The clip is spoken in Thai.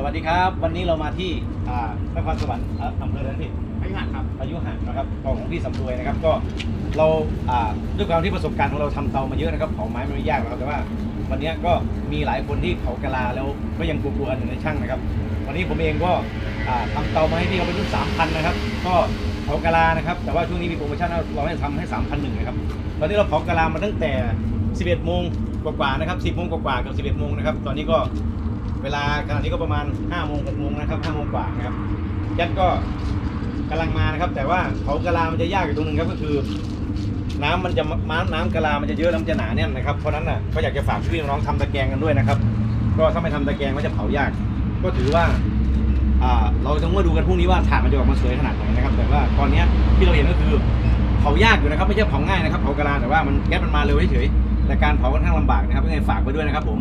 สวัสดีครับ วันนี้เรามาที่อ่านครสวรรค์อ่าอำเภออะไรนะพี่พยุหะครับอายุห่างนะครับของพี่สำรวยนะครับ ก็เราอ่าด้วยความที่ประสบการณ์ของเราทำเตามาเยอะนะครับเผาไม้มันไม่ยากหรอกครับแต่ว่า วันนี้ก็มีหลายคนที่เผากะลาแล้วก็ยังกลัวๆอยู่ในช่างนะครับ วันนี้ผมเองก็อ่าทำเตามาให้พี่เขาเป็นรุ่นสามพันนะครับ ก็เผากะลานะครับ แต่ว่าช่วงนี้มีโปรโมชั่นเราให้ทำให้สามพันหนึ่งนะครับ ตอนนี้เราเผากะลามาตั้งแต่ 11โมงกว่าๆนะครับ10โมงกว่าๆกับ11โมงนะครับ ตอนนี้ก็ เวลาขณะนี้ก็ประมาณ5โมง6โมงนะครับ5โมงกว่านะครับยัดก็กำลังมานะครับ แต่ว่าเผากะลามันจะยากอยู่ตรงนึงครับก็คือ น้ำมันจะม้าน้ำกะลามันจะเยอะแล้วมันจะหนาแน่นนะครับเพราะนั้นน่ะก็อยากจะฝากพี่น้องๆทำตะแกรงกันด้วยนะครับ ก็ถ้าไม่ทำตะแกรงก็จะเผายาก ก็ถือว่าเราต้องมาดูกันพรุ่งนี้ว่าถ่านมันจะออกมาสวยขนาดไหนนะครับ แต่ว่าตอนนี้ที่เราเห็นก็คือเผายากอยู่นะครับไม่ใช่เผาง่ายนะครับเผากะลาแต่ว่ามันแก๊สมันมาเร็วเฉยแต่การเผาค่อนข้างลำบากนะครับยังไงฝากไว้ด้วยนะครับผม